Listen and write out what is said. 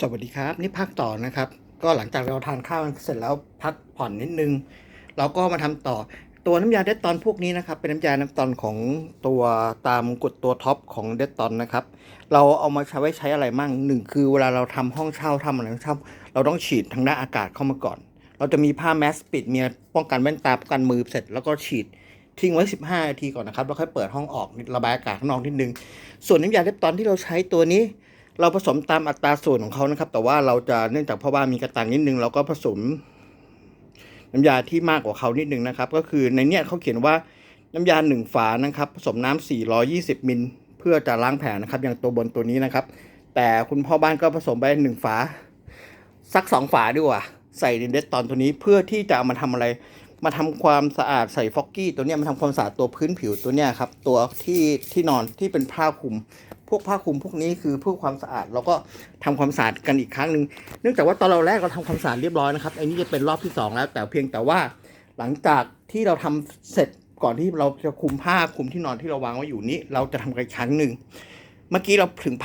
สวัสดีครับ นี่พักต่อนะครับ ก็หลังจากเราทานข้าวเสร็จแล้วพักผ่อนนิดนึง เราก็มาทำต่อตัวน้ำยาเดตตอนพวกนี้นะครับ เป็นน้ำยาน้ำตอนของตัวตามกฎตัวท็อปของเดตตอนนะครับ เราเอามาใช้ไว้ใช้อะไรมั่งหนึ่งคือเวลาเราทำห้องเช่าทำอะไรเช่าเราต้องฉีดทางด้านอากาศเข้ามาก่อน เราจะมีผ้าแมสปิดเมียป้องกันแว่นตาป้องกันมือเสร็จแล้วก็ฉีดทิ้งไว้ 15 นาทีก่อนนะครับ แล้วค่อยเปิดห้องออกระบายอากาศข้างนอกนิดนึง ส่วนน้ำยาเดตตอนที่เราใช้ตัวนี้ เราผสมตามอัตราส่วนของเขานะครับ แต่ว่าเราจะเนื่องจากเพราะว่ามีกระตังนิดนึง เราก็ผสมน้ำยาที่มากกว่าเขานิดนึงนะครับ ก็คือในเนี้ยเขาเขียนว่าน้ำยาหนึ่งฝานะครับ ผสมน้ำ420มิลเพื่อจะล้างแผลนะครับ อย่างตัวบนตัวนี้นะครับ แต่คุณพ่อบ้านก็ผสมไปหนึ่งฝาสักสองฝาดีกว่าใส่ในเดตตอนตัวนี้เพื่อที่จะามาทำอะไร มาทำความสะอาดใส่ฟอกกี้ตัวเนี้ยมาทำความสะอาดตัวพื้นผิวตัวเนี้ยครับ ตัวที่ที่นอนที่เป็นผ้าคลุม วกผ้าคลุมพวกนี้คือเพื่อความสะอาดแล้วก็ทำความสะอาดกันอีกครั้งหนึ่งเนื่องจากว่าตอนเราแรกเราทำความสะอาดเรียบร้อยนะครับอันนี้จะเป็นรอบที่สองแล้ว แต่เพียงแต่ว่าหลังจากที่เราทำเสร็จก่อนที่เราจะคลุมผ้าคลุมที่นอนที่เราวางไว้อยู่นี้ เราจะทำกันอีกครั้งหนึ่งเมื่อกี้เราถึงผ้า